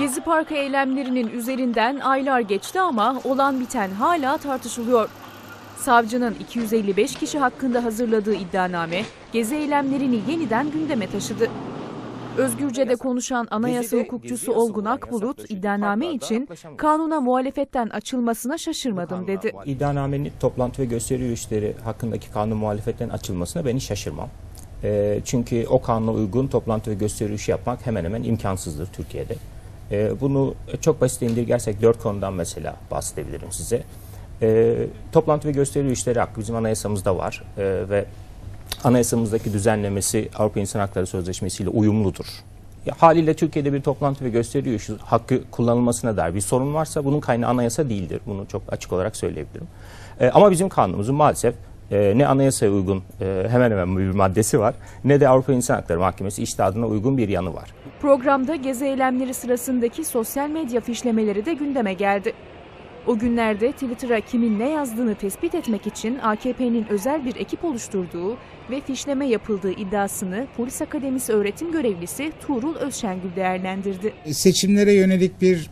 Gezi Parkı eylemlerinin üzerinden aylar geçti ama olan biten hala tartışılıyor. Savcının 255 kişi hakkında hazırladığı iddianame gezi eylemlerini yeniden gündeme taşıdı. Özgürce'de konuşan anayasa Gezide- hukukçusu gezi Olgun Akbulut iddianame için kanuna muhalefetten açılmasına şaşırmadım dedi. İddianamenin toplantı ve gösteri yürüyüşleri hakkındaki kanun muhalefetten açılmasına ben hiç şaşırmam. Ee, çünkü o kanuna uygun toplantı ve gösteri yürüyüşü yapmak hemen hemen imkansızdır Türkiye'de. Ee, bunu çok basit indirgersek dört konudan mesela bahsedebilirim size. Ee, toplantı ve gösteri yürüyüşleri hakkı bizim anayasamızda var Ee, ve anayasamızdaki düzenlemesi Avrupa İnsan Hakları Sözleşmesi ile uyumludur. Ya, haliyle Türkiye'de bir toplantı ve gösteri yürüyüşü hakkı kullanılmasına dair bir sorun varsa bunun kaynağı anayasa değildir. Bunu çok açık olarak söyleyebilirim. Ee, ama bizim kanunumuzun maalesef e, ne anayasaya uygun e, hemen hemen bir maddesi var ne de Avrupa İnsan Hakları Mahkemesi iştihadına uygun bir yanı var. Programda gezi eylemleri sırasındaki sosyal medya fişlemeleri de gündeme geldi. O günlerde Twitter'a kimin ne yazdığını tespit etmek için AKP'nin özel bir ekip oluşturduğu ve fişleme yapıldığı iddiasını Polis Akademisi öğretim görevlisi Tuğrul Özşengül değerlendirdi. seçimlere yönelik bir